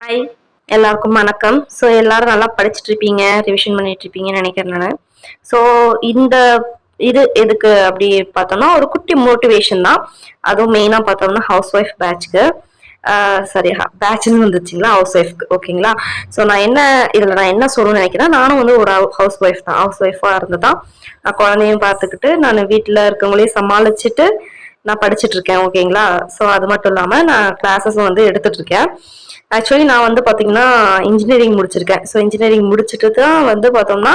Hi எல்லாருக்கும் வணக்கம். So எல்லாரும் நல்லா படிச்சுட்டு இருப்பீங்க ரிவிஷன் பண்ணிட்டு இருப்பீங்கன்னு நினைக்கிறேன் நான். ஸோ இந்த இது எதுக்கு அப்படி பார்த்தோம்னா ஒரு குட்டி மோட்டிவேஷன் தான். அதுவும் மெயினாக பார்த்தோம்னா ஹவுஸ் ஒய்ஃப் பேட்ச்க்கு சரி பேட்ச்னு வந்துச்சுங்களா ஹவுஸ் ஒய்ஃப்க்கு ஓகேங்களா ஸோ நான் என்ன இதில் நான் என்ன சொல்லணும்னு நினைக்கிறேன் நானும் வந்து ஒரு ஹவுஸ் ஒய்ஃப் தான். ஹவுஸ் ஒய்ஃபாக இருந்து தான் நான் குழந்தையும் பார்த்துக்கிட்டு நான் வீட்டில் இருக்கவங்களையும் சமாளிச்சுட்டு நான் படிச்சுட்டு இருக்கேன் ஓகேங்களா? ஸோ அது மட்டும் இல்லாமல் நான் கிளாஸஸும் வந்து எடுத்துட்டு இருக்கேன் ஆக்சுவலி நான் வந்து பார்த்தீங்கன்னா இன்ஜினியரிங் முடிச்சிருக்கேன். ஸோ இன்ஜினியரிங் முடிச்சுட்டு தான் வந்து பார்த்தோம்னா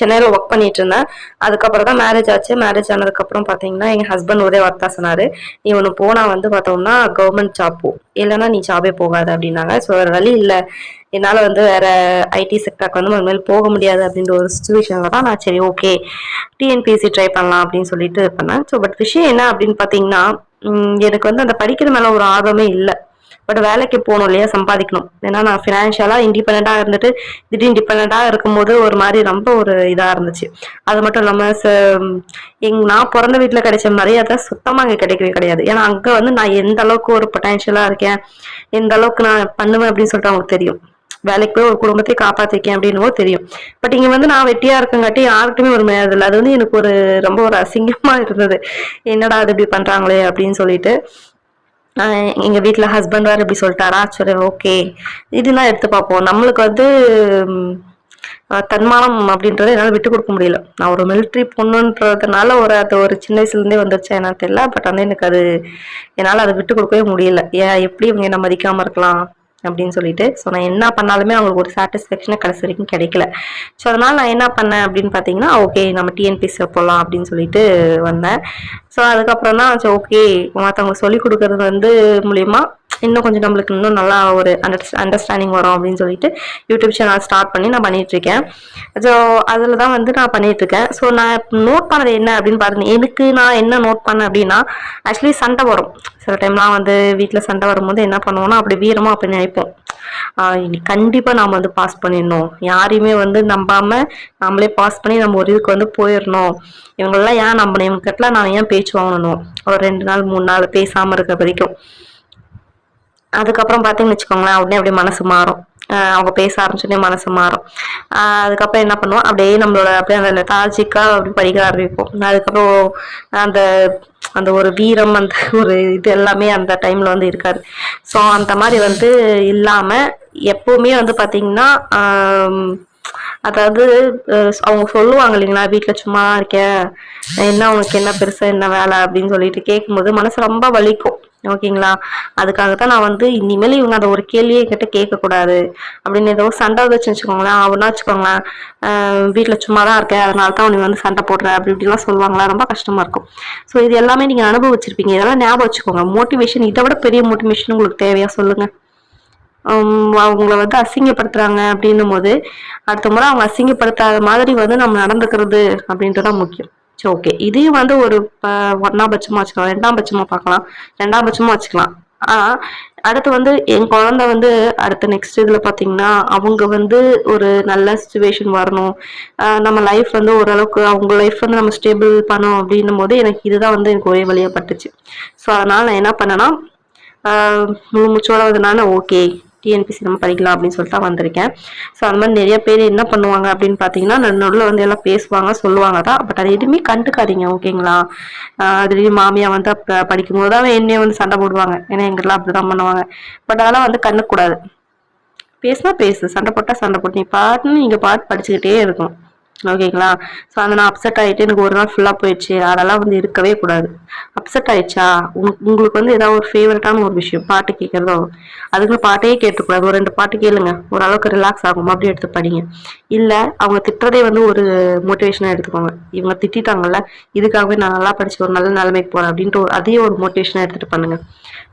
சென்னையில் ஒர்க் பண்ணிட்டு இருந்தேன் அதுக்கப்புறம் தான் மேரேஜ் ஆச்சு. மேரேஜ் ஆனதுக்கப்புறம் பார்த்தீங்கன்னா எங்கள் ஹஸ்பண்ட் ஒரே வார்த்தா சொன்னார். நீ ஒன்று போனால் வந்து பார்த்தோம்னா கவர்மெண்ட் ஜாப் போ. இல்லைன்னா நீ ஜாபே போகாது அப்படின்னாங்க. ஸோ வேறு வழி இல்லை. என்னால் வந்து வேறு ஐடி செக்டருக்கு வந்து மேல் போக முடியாது அப்படின்ற ஒரு சுச்சுவேஷனில் தான் நான் சரி ஓகே டிஎன்பிஎஸ்சி ட்ரை பண்ணலாம் அப்படின்னு சொல்லிட்டு பண்ணேன். ஸோ பட் விஷயம் என்ன அப்படின்னு பார்த்தீங்கன்னா எனக்கு வந்து அந்த படிக்கிற மேலே ஒரு ஆர்வமே இல்லை. பட் வேலைக்கு போகணும் இல்லையா? சம்பாதிக்கணும். ஏன்னா நான் ஃபினான்ஷியலாக இண்டிபெண்ட்டாக இருந்துட்டு திடீர் இண்டிபெண்ட்டாக இருக்கும்போது ஒரு மாதிரி ரொம்ப ஒரு இதாக இருந்துச்சு. அது மட்டும் இல்லாமல் எங் நான் பிறந்த வீட்டில் கிடைச்ச மரியாதை சுத்தமாக அங்கே கிடைக்கவே கிடையாது. ஏன்னா அங்கே வந்து நான் எந்த அளவுக்கு ஒரு பொட்டன்ஷியலாக இருக்கேன் எந்த அளவுக்கு நான் பண்ணுவேன் அப்படின்னு சொல்லிட்டு அவங்களுக்கு தெரியும். வேலைக்கு போய் ஒரு குடும்பத்தை காப்பாத்திருக்கேன் அப்படின்னு தெரியும். பட் இங்க வந்து நான் வெட்டியா இருக்கங்காட்டி யாருக்குமே ஒரு மரியாதை இல்லை. அது வந்து எனக்கு ஒரு ரொம்ப ஒரு அசிங்கமா இருந்தது. என்னடா அது இப்படி பண்றாங்களே அப்படின்னு சொல்லிட்டு எங்கள் வீட்டில் ஹஸ்பண்ட் வேறு இப்படி சொல்லிட்டாரா? சரி ஓகே இதெல்லாம் எடுத்து பார்ப்போம். நம்மளுக்கு வந்து தன்மானம் அப்படின்றத என்னால் விட்டு கொடுக்க முடியல. நான் ஒரு மிலிட்ரி பொண்ணுன்றதுனால ஒரு அது ஒரு சின்ன வயசுலேருந்தே வந்துருச்சா என்னன்னு தெரியல. பட் வந்து எனக்கு அது என்னால் அதை விட்டு கொடுக்கவே முடியல. ஏன் எப்படி இவங்க என்ன மதிக்காமல் இருக்கலாம்? அப்படின்னு சொல்லிட்டு. ஸோ நான் என்ன பண்ணாலுமே அவங்களுக்கு ஒரு சாட்டிஸ்ஃபேக்ஷனை கடைசி வரைக்கும் கிடைக்கல. ஸோ அதனால் நான் என்ன பண்ணேன் அப்படின்னு பார்த்தீங்கன்னா ஓகே நம்ம டிஎன்பிசி போகலாம் அப்படின்னு சொல்லிட்டு வந்தேன். ஸோ அதுக்கப்புறம் தான் சரி ஓகே மற்றவங்க சொல்லி கொடுக்கறது வந்து மூலியமாக இன்னும் கொஞ்சம் நம்மளுக்கு இன்னும் நல்லா ஒரு அண்டர்ஸ்டாண்டிங் வரும் அப்படின்னு சொல்லிட்டு யூடியூப் சேனல் ஸ்டார்ட் பண்ணி நான் பண்ணிட்டு இருக்கேன் ஸோ அதில் தான் வந்து நான் பண்ணிகிட்ருக்கேன் இருக்கேன் ஸோ நான் நோட் பண்ணது என்ன அப்படின்னு பாருங்க. எனக்கு நான் என்ன நோட் பண்ணேன் அப்படின்னா ஆக்சுவலி சண்டை வரும். சில டைம்லாம் வந்து வீட்டில் சண்டை வரும்போது என்ன பண்ணுவோம்னா அப்படி வீரமாக அப்படி நினைப்போம். கண்டிப்பாக நாம் வந்து பாஸ் பண்ணிடணும். யாரையுமே வந்து நம்பாமல் நம்மளே பாஸ் பண்ணி நம்ம ஒரு இதுக்கு வந்து போயிடணும். இவங்களெல்லாம் ஏன் நம்பணும் இவங்க கிட்டலாம் நான் ஏன் பேச்சு வாங்கணும்? ஒரு ரெண்டு நாள் மூணு நாள் பேசாமல் இருக்க வரைக்கும். அதுக்கப்புறம் பார்த்தீங்கன்னு வச்சுக்கோங்களேன் உடனே அப்படியே மனசு மாறும். அவங்க பேச ஆரம்பிச்சோடனே மனசு மாறும். அதுக்கப்புறம் என்ன பண்ணுவோம்? அப்படியே நம்மளோட அப்படியே அந்த லெத்தாஜிக்காக அப்படி படிக்க ஆரம்பிப்போம். அதுக்கப்புறம் அந்த அந்த ஒரு வீரம் அந்த ஒரு இது எல்லாமே அந்த டைம்ல வந்து இருக்காது. ஸோ அந்த மாதிரி வந்து இல்லாமல் எப்போவுமே வந்து பார்த்திங்கன்னா அதாவது அவங்க சொல்லுவாங்க இல்லைங்களா வீட்டில் சும்மா இருக்கேன் என்ன உனக்கு என்ன பெருசாக என்ன வேலை? அப்படின்னு சொல்லிட்டு கேட்கும்போது மனசு ரொம்ப வலிக்கும். ஓகேங்களா? அதுக்காக தான் நான் வந்து இனிமேல் இவங்க அதை ஒரு கேள்வியே என்கிட்ட கேட்கக்கூடாது. அப்படின்னு ஏதோ சண்டை வச்சு வச்சுக்கோங்களேன். அவனா வச்சுக்கோங்களேன். வீட்டில் சும்மா தான் இருக்கேன். அதனால தான் உனக்கு வந்து சண்டை போடுற அப்படி இப்படிலாம் சொல்லுவாங்களா? ரொம்ப கஷ்டமாக இருக்கும். ஸோ இது எல்லாமே நீங்கள் அனுபவிச்சிருப்பீங்க. இதெல்லாம் ஞாபகம் வச்சுக்கோங்க. மோட்டிவேஷன் இதை விட பெரிய மோட்டிவேஷன் உங்களுக்கு தேவையா? சொல்லுங்கள் அவங்கள வந்து அசிங்கப்படுத்துறாங்க அப்படின்னும் போது அடுத்த முறை அவங்க அசிங்கப்படுத்தாத மாதிரி வந்து நம்ம நடந்துக்கிறது அப்படின்றது தான் முக்கியம். சரி ஓகே இதையும் வந்து ஒரு ப- பட்சமா வச்சுக்கலாம். ரெண்டாம் பட்சமா பார்க்கலாம். ரெண்டாம் பட்சமா வச்சுக்கலாம். ஆனா அடுத்து வந்து என் குழந்தை வந்து அடுத்த நெக்ஸ்ட் இதுல பாத்தீங்கன்னா அவங்க வந்து ஒரு நல்ல சுச்சுவேஷன் வரணும். நம்ம லைஃப் வந்து ஓரளவுக்கு அவங்க லைஃப் வந்து நம்ம ஸ்டேபிள் பண்ணணும் அப்படின்னும் போது எனக்கு இதுதான் வந்து எனக்கு ஒரே வழியா பட்டுச்சு. ஸோ அதனால நான் என்ன பண்ணேன்னா முழு மூச்சோட வந்து ஓகே டிஎன்பிசி நம்ம படிக்கலாம் அப்படின்னு சொல்லிட்டு தான் வந்திருக்கேன். ஸோ அந்த மாதிரி நிறைய பேர் என்ன பண்ணுவாங்க அப்படின்னு பார்த்தீங்கன்னா நடுவில் வந்து எல்லாம் பேசுவாங்க சொல்லுவாங்க தான். பட் அது எதுவுமே கண்டுக்காதீங்க ஓகேங்களா? அதுலேயும் திடீர்னு மாமியா வந்து அப்போ படிக்கும்போது தான் என்னையே வந்து சண்டை போடுவாங்க. ஏன்னா எங்கெல்லாம் அப்படி தான் பண்ணுவாங்க. பட் அதெல்லாம் வந்து கண்ணுக்கூடாது பேசுனா பேசு சண்டை போட்டால் சண்டை போட்டு நீ பாட்டுன்னு நீங்கள் பாட்டு படிச்சுக்கிட்டே இருக்கும் ஓகேங்களா? ஸோ அதை நான் அப்செட் ஆகிட்டு எனக்கு ஒரு நாள் ஃபுல்லாக போயிடுச்சு. அதெல்லாம் வந்து இருக்கவே கூடாது. அப்செட் ஆயிடுச்சா? உங்க- உங்களுக்கு வந்து ஏதாவது ஒரு ஃபேவரட்டான ஒரு விஷயம் பாட்டு கேட்குறதோ அதுக்கு பாட்டையே கேட்டுக்கூடாது ஒரு ரெண்டு பாட்டு கேளுங்க. ஓரளவுக்கு ரிலாக்ஸ் ஆகும்? அப்படி எடுத்து படிங்க. இல்லை அவங்க திட்டுறதே வந்து ஒரு மோட்டிவேஷனாக எடுத்துக்கோங்க. இவங்க திட்டிட்டாங்கல்ல இதுக்காகவே நான் நல்லா படிச்சு ஒரு நல்ல நிலைமைக்கு போகிறேன் அப்படின்ட்டு ஒரு அதையே ஒரு மோட்டிவேஷனாக எடுத்துகிட்டு பண்ணுங்க.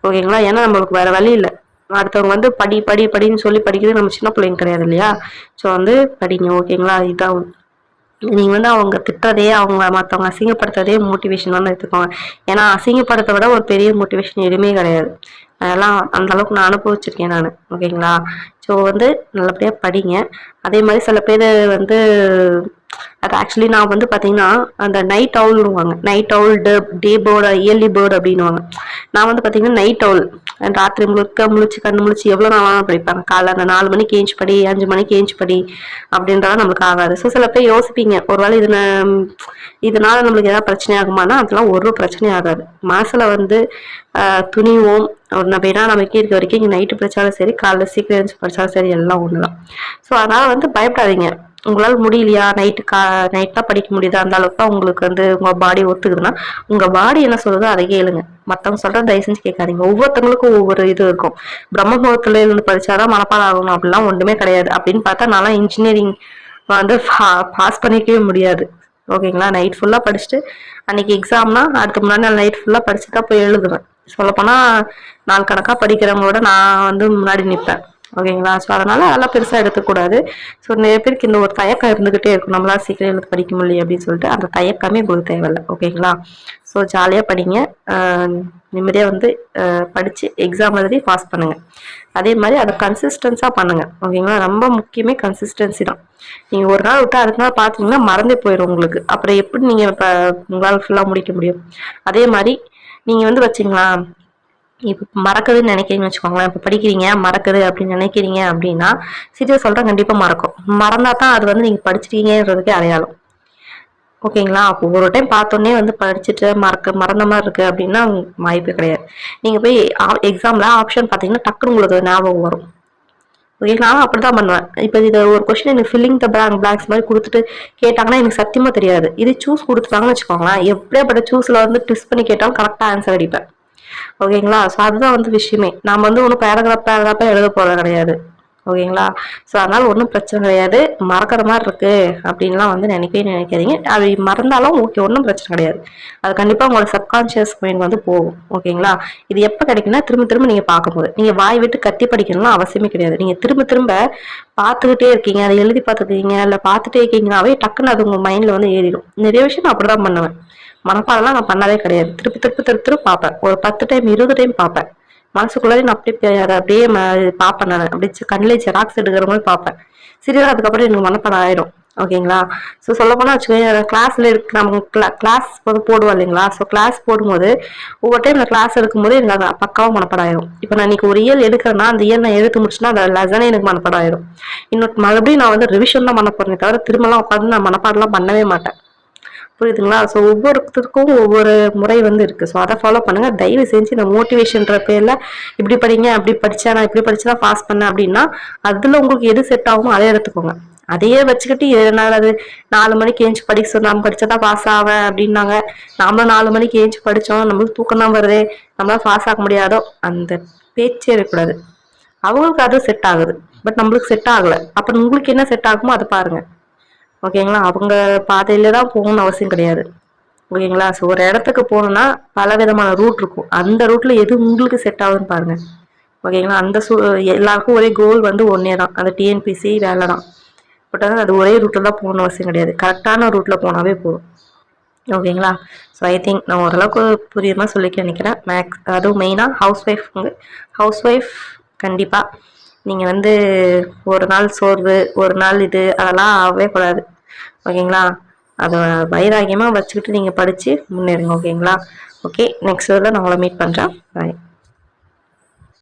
ஓகேங்களா? ஏன்னா நம்மளுக்கு வேறு வழி இல்லை. அடுத்தவங்க வந்து படி படி படின்னு சொல்லி படிக்கிறது நம்ம சின்ன பிள்ளைங்க கிடையாது இல்லையா? ஸோ வந்து படிங்க. ஓகேங்களா? இதுதான் நீங்க வந்து அவங்க திட்டுறதே அவங்க மற்றவங்க அசிங்கப்படுத்துறதே மோட்டிவேஷன் வந்து எடுத்துக்கோங்க. ஏன்னா அசிங்கப்படுத்த விட ஒரு பெரிய மோட்டிவேஷன் எதுவுமே கிடையாது. அதெல்லாம் அந்த அளவுக்கு நான் அனுபவிச்சிருக்கேன் நான். ஓகேங்களா ஸோ வந்து நல்லபடியாக படிங்க. அதே மாதிரி சில பேர் வந்து அது ஆக்சுவலி நான் வந்து பார்த்தீங்கன்னா அந்த night அவுல்னுவாங்க night owl day day bird early bird அப்படின்னுவாங்க. நான் வந்து பார்த்தீங்கன்னா நைட் அவுல் ராத்திரி முழுக்க முழிச்சு கண்ணு முழிச்சு எவ்வளோ நாளாக படிப்பாங்க காலைல அந்த நாலு மணிக்கு ஏஞ்சி படி அஞ்சு மணிக்கு ஏஞ்சி படி அப்படின்றதான் நம்மளுக்கு ஆகாது. ஸோ சில பேர் யோசிப்பீங்க ஒருவேளை இது நான் இதனால நம்மளுக்கு ஏதாவது பிரச்சனை ஆகுமானா அதெல்லாம் ஒரு பிரச்சனையும் ஆகாது. மனசில் வந்து துணிவோம். துணிவும் நம்ம ஏன்னா நமக்கு இருக்க வரைக்கும் இங்கே நைட்டு படித்தாலும் சரி காலைல சீக்கிரம் எழுந்து படித்தாலும் சரி எல்லாம் ஒன்று தான் ஸோ அதனால் வந்து பயப்படாதீங்க. உங்களால் முடியலையா? நைட்டு கா நைட்டாக படிக்க முடியுதா? அந்த அளவுக்கு தான் உங்களுக்கு வந்து உங்கள் பாடி ஒத்துக்குதுன்னா உங்கள் பாடி என்ன சொல்லுதோ அதை கேளுங்க. மற்றவங்க சொல்கிற தயவு செஞ்சு கேட்காதீங்க. ஒவ்வொருத்தவங்களுக்கும் ஒவ்வொரு இது இருக்கும். பிரம்ம முகூர்த்தத்துல இருந்து படிச்சாதான் மனப்பாடம் ஆகணும். அப்படிலாம் ஒன்றுமே கிடையாது. அப்படின்னு பார்த்தா நான்லாம் இன்ஜினியரிங் வந்து பாஸ் பண்ணிக்கவே முடியாது. ஓகேங்களா? நைட் ஃபுல்லாக படிச்சுட்டு அன்னைக்கு எக்ஸாம்னா அடுத்த முன்னாடி நான் நைட் ஃபுல்லாக படிச்சு தான் போய் எழுதுவேன். சொல்லப்போனால் நாள் கணக்காக படிக்கிறவங்களோட நான் வந்து முன்னாடி நிற்பேன் ஓகேங்களா? ஸோ அதனால் அதெல்லாம் பெருசாக எடுத்துக்கூடாது. ஸோ நிறைய பேருக்கு இந்த ஒரு தயக்கம் இருந்துக்கிட்டே இருக்கும். நம்மளால் சீக்கிரம் எழுத்து படிக்க முடியல அப்படின்னு சொல்லிட்டு அந்த தயக்கமே உங்களுக்கு தேவையில்லை. ஓகேங்களா? ஸோ ஜாலியாக படிங்க. நிம்மதியாக வந்து படித்து எக்ஸாம் எழுதி பாஸ் பண்ணுங்கள் அதே மாதிரி அதை கன்சிஸ்டன்ஸாக பண்ணுங்கள் ஓகேங்களா? ரொம்ப முக்கியமே கன்சிஸ்டன்சி தான். நீங்கள் ஒரு நாள் விட்டு அடுத்த நாள் பார்த்தீங்கன்னா மறந்தே போயிடும் உங்களுக்கு. அப்புறம் எப்படி நீங்கள் இப்போ உங்களால் ஃபுல்லாக முடிக்க முடியும்? அதே மாதிரி நீங்கள் வந்து வச்சிங்களா? இப்போ மறக்குதுன்னு நினைக்கிறீங்கன்னு வச்சுக்கோங்களேன். இப்போ படிக்கிறீங்க மறக்குது அப்படின்னு நினைக்கிறீங்க அப்படின்னா சீரியஸ் சொல்கிறேன் கண்டிப்பாக மறக்கும். மறந்தா தான் அது வந்து நீங்கள் படிச்சிருக்கீங்கன்றதுக்கே அடையாளம். ஓகேங்களா? அப்போ ஒரு டைம் பார்த்தோன்னே வந்து படிச்சுட்டு மறக்க மறந்த மாதிரி இருக்குது அப்படின்னா வாய்ப்பே கிடையாது. நீங்கள் போய் எக்ஸாமில் ஆப்ஷன் பார்த்தீங்கன்னா டக்குன்னு உங்களுக்கு ஞாபகம் வரும். ஓகே நானும் அப்படி தான் பண்ணுவேன். இப்போ இது ஒரு கொஸ்டின் எனக்கு ஃபில்லிங் த பிளாங்க் பிளாக்ஸ் மாதிரி கொடுத்துட்டு கேட்டாங்கன்னா எனக்கு சத்தியமாக தெரியாது. இது சூஸ் கொடுத்துட்டாங்கன்னு வச்சுக்கோங்களேன். எப்படியாப்பட்ட சூஸில் வந்து ட்விஸ்ட் பண்ணி கேட்டாலும் கரெக்டாக ஆன்சர் அடிப்பேன். ஓகேங்களா? ஸோ அதுதான் வந்து விஷயமே. நாம் வந்து ஒன்றும் பேராகிராஃப் பேராகிராஃபாக எழுத போகிறது கிடையாது. ஓகேங்களா? ஸோ அதனால் ஒன்றும் பிரச்சனை கிடையாது. மறக்கிற மாதிரி இருக்குது அப்படின்லாம் வந்து நினைக்கவே நினைக்காதீங்க. அது மறந்தாலும் ஓகே ஒன்றும் பிரச்சனை கிடையாது. அது கண்டிப்பாக உங்களோட சப்கான்ஷியஸ் மைண்ட் வந்து போகும். ஓகேங்களா? இது எப்போ கிடைக்குன்னா திரும்ப திரும்ப நீங்கள் பார்க்கும்போது. நீங்கள் வாய் விட்டு கத்தி படிக்கணும்லாம் அவசியமே கிடையாது. நீங்கள் திரும்ப திரும்ப பார்த்துக்கிட்டே இருக்கீங்க. அதை எழுதி பார்த்துருக்கீங்க. இல்லை பார்த்துட்டே இருக்கீங்கனாவே டக்குன்னு அது உங்கள் மைண்டில் வந்து ஏறிடும். நிறைய விஷயம் நான் அப்படி தான் பண்ணுவேன். மனப்பாடம்லாம் நான் பண்ணதே கிடையாது. திருப்பி திருப்பி திருப்பி திருப்பி பார்ப்பேன். ஒரு பத்து டைம் இருபது டைம் பார்ப்பேன். மனசுக்குள்ளே நான் அப்படியே அதை அப்படியே பார்ப்பேன் நான். அப்படியே கண்ணிலே ஜெராக்ஸ் எடுக்கிற மாதிரி பார்ப்பேன். சீரியலாக அதுக்கப்புறம் எனக்கு மனப்பாடம் ஆயிரும் ஓகேங்களா? ஸோ சொல்ல போனால் வச்சுக்கோங்க கிளாஸில் இருக்கு நம்ம கிளாஸ் வந்து போடுவோம் இல்லைங்களா? ஸோ கிளாஸ் போடும்போது ஒவ்வொரு டைம் நான் கிளாஸ் எடுக்கும்போது எனக்கு அது பக்காவாக மனப்பாடம் ஆயிடும் இப்போ நான் இன்னைக்கு ஒரு இயல் எடுக்கிறேன்னா அந்த இயல் நான் எடுத்து முடிச்சுன்னா அந்த லெசனே எனக்கு மனப்பாடம் ஆயிடும் இன்னொரு மறுபடியும் நான் வந்து ரிவிஷன் தான் பண்ண தவிர திரும்பலாம் உட்காந்து நான் மனப்பாடெல்லாம் பண்ணவே மாட்டேன். புரியுதுங்களா? ஸோ ஒவ்வொருத்தருக்கும் ஒவ்வொரு முறை வந்து இருக்குது ஸோ அதை ஃபாலோ பண்ணுங்கள் தயவு செஞ்சு இந்த மோட்டிவேஷன்ற பேரில் இப்படி படிங்க அப்படி படித்தா நான் இப்படி படிச்சு தான் பாஸ் பண்ணேன் அப்படின்னா அதில் உங்களுக்கு எது செட் ஆகுமோ அதை எடுத்துக்கோங்க. அதையே வச்சுக்கிட்டு எதனால அது நாலு மணிக்கு ஏஞ்சி படிக்க சொன்னாம படிச்சாதான் பாஸ் ஆவேன் அப்படின்னாங்க. நாமளும் நாலு மணிக்கு ஏஞ்சி படித்தோம் நம்மளுக்கு தூக்கம் தான் வருது நம்மளால் பாஸ் ஆக முடியாதோ அந்த பேச்சே இருக்கக்கூடாது. அவங்களுக்கு அது செட் ஆகுது. பட் நம்மளுக்கு செட் ஆகலை. அப்புறம் உங்களுக்கு என்ன செட் ஆகுமோ அதை பாருங்கள் ஓகேங்களா? அவங்க பாதையில தான் போகணும்னு அவசியம் கிடையாது. ஓகேங்களா? ஸோ ஒரு இடத்துக்கு போகணுன்னா பல விதமான ரூட் இருக்கும். அந்த ரூட்ல எது உங்களுக்கு செட் ஆகுதுன்னு பாருங்க. ஓகேங்களா? அந்த சூ எல்லாருக்கும் ஒரே கோல் வந்து ஒன்னே தான். அந்த டிஎன்பிசி வேலை தான். பட் ஆனால் அது ஒரே ரூட்டில் தான் போகணும் அவசியம் கிடையாது. கரெக்டான ரூட்டில் போனாவே போதும். ஓகேங்களா? ஸோ ஐ திங்க் நான் ஓரளவுக்கு புரியுமா சொல்லிக்க நினைக்கிறேன். மேக்ஸ் அதுவும் மெயினாக ஹவுஸ் ஒய்ஃப்ங்க ஹவுஸ் ஒய்ஃப் கண்டிப்பாக நீங்கள் வந்து ஒரு நாள் சோர்வு ஒரு நாள் இது அதெல்லாம் ஆகவே கூடாது. ஓகேங்களா? அதை வைராகியமாக வச்சுக்கிட்டு நீங்கள் படித்து முன்னேறுங்க ஓகேங்களா? ஓகே நெக்ஸ்ட் இதில் நான் உங்களை மீட் பண்ணுறேன் பாய்